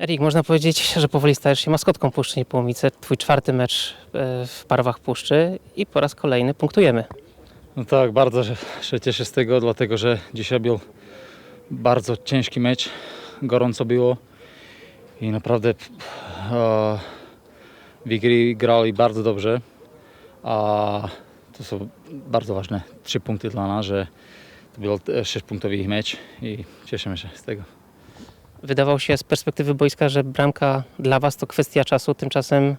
Erik, można powiedzieć, że powoli stajesz się maskotką Puszczy Niepołomice. Twój czwarty mecz e, w barwach Puszczy i po raz kolejny punktujemy. No tak, bardzo się- cieszę z tego, dlatego że dzisiaj był bardzo ciężki mecz, gorąco było i naprawdę e, Wigry grali bardzo dobrze, a to są bardzo ważne trzy punkty dla nas, że to był sześciopunktowy ich mecz i cieszymy się z tego. Wydawało się z perspektywy boiska, że bramka dla Was to kwestia czasu, tymczasem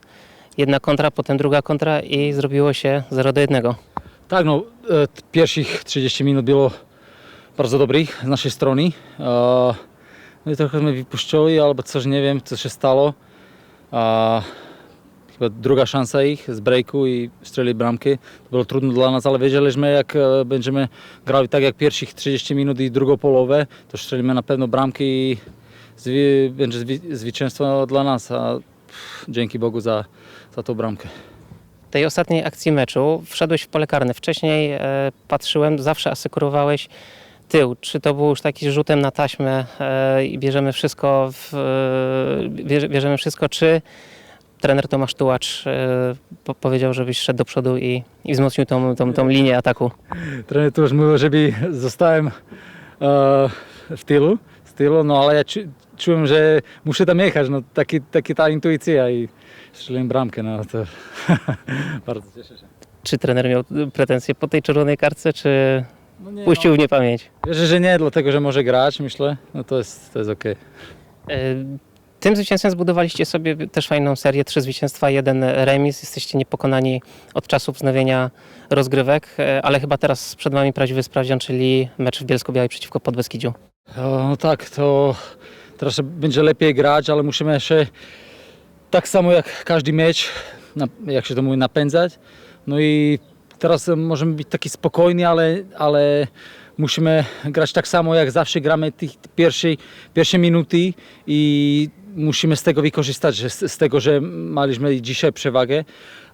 jedna kontra, potem druga kontra i zrobiło się 0 do 1. Tak, no, e, pierwszych 30 minut było bardzo dobrych z naszej strony. E, No i trochę mnie wypuszczali, albo coś nie wiem, co się stało. A chyba druga szansa ich z breaku i strzeli bramki. To było trudno dla nas, ale wiedzieliśmy, jak e, będziemy grali tak jak pierwszych 30 minut i drugą połowę, to strzelimy na pewno bramki i zwi- będzie zwi- zwycięstwo dla nas. A pff, dzięki Bogu za, za tą bramkę. W tej ostatniej akcji meczu wszedłeś w pole karne. Wcześniej e, patrzyłem, zawsze asekurowałeś tył. Czy to był już taki rzutem na taśmę e, i bierzemy wszystko, w, e, bierze, bierzemy wszystko, czy trener Tomasz Tułacz e, po, powiedział, żebyś szedł do przodu i, i wzmocnił tą, tą, tą linię ataku? Trener też mówił, żeby zostałem e, w tylu, z tyłu, no ale ja czułem, że muszę tam jechać, no taki, taki ta intuicja i strzeliłem bramkę, no to bardzo cieszę się. Czy trener miał pretensje po tej czerwonej kartce, czy No nie, puścił w niepamięć? no, wierzę, że nie, dlatego, że może grać, myślę, no to jest, to jest okej. E, Tym zwycięstwem zbudowaliście sobie też fajną serię, trzy zwycięstwa, jeden remis. Jesteście niepokonani od czasu wznowienia rozgrywek, e, ale chyba teraz przed Wami prawdziwy sprawdzian, czyli mecz w Bielsko-Białej przeciwko Podbeskidziu. O, No tak, to teraz będzie lepiej grać, ale musimy jeszcze tak samo jak każdy mecz, jak się to mówi, napędzać. No i teraz możemy być taki spokojni, ale, ale musimy grać tak samo jak zawsze gramy tych pierwszej, pierwsze minuty i musimy z tego wykorzystać, że z, tego, że mieliśmy dzisiaj przewagę,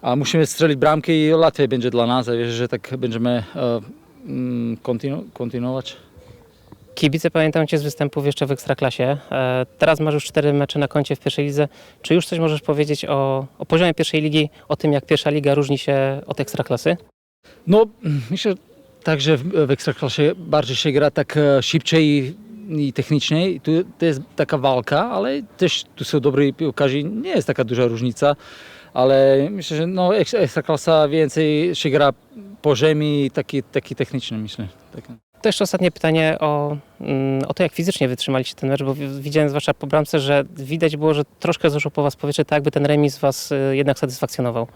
a musimy strzelić bramkę i łatwiej będzie dla nas. Wierzę, że tak będziemy e, mm, kontynu- kontynuować. Kibice pamiętam Cię z występów jeszcze w Ekstraklasie. E, Teraz masz już cztery mecze na koncie w pierwszej lidze. Czy już coś możesz powiedzieć o, o poziomie pierwszej ligi, o tym jak pierwsza liga różni się od Ekstraklasy? No, myślę tak, że w, w Ekstraklasie bardziej się gra tak e, szybciej i, i technicznie. Tu to jest taka walka, ale też tu są dobrzy piłkarze. Nie jest taka duża różnica, ale myślę, że no, Eks- Ekstraklasa więcej się gra po ziemi, taki, taki techniczny, myślę. To jeszcze ostatnie pytanie o, mm, o to, jak fizycznie wytrzymaliście ten mecz, bo wi- widziałem zwłaszcza po bramce, że widać było, że troszkę zeszło po was powietrze, tak jakby ten remis was y, jednak satysfakcjonował.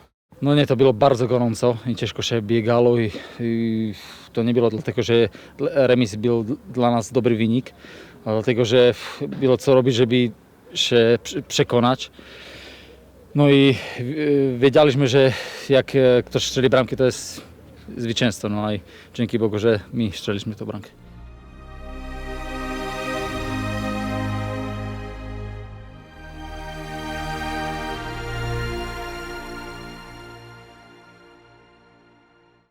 No nie, to było bardzo gorąco i ciężko się biegało i, i to nie było dlatego, że remis był dla nas dobry wynik, a dlatego, że było co robić, żeby się prze- przekonać. No i y, wiedzieliśmy, że jak e, ktoś strzeli bramkę, to jest zwycięstwo. No i dzięki Bogu, że my strzeliliśmy tę bramkę.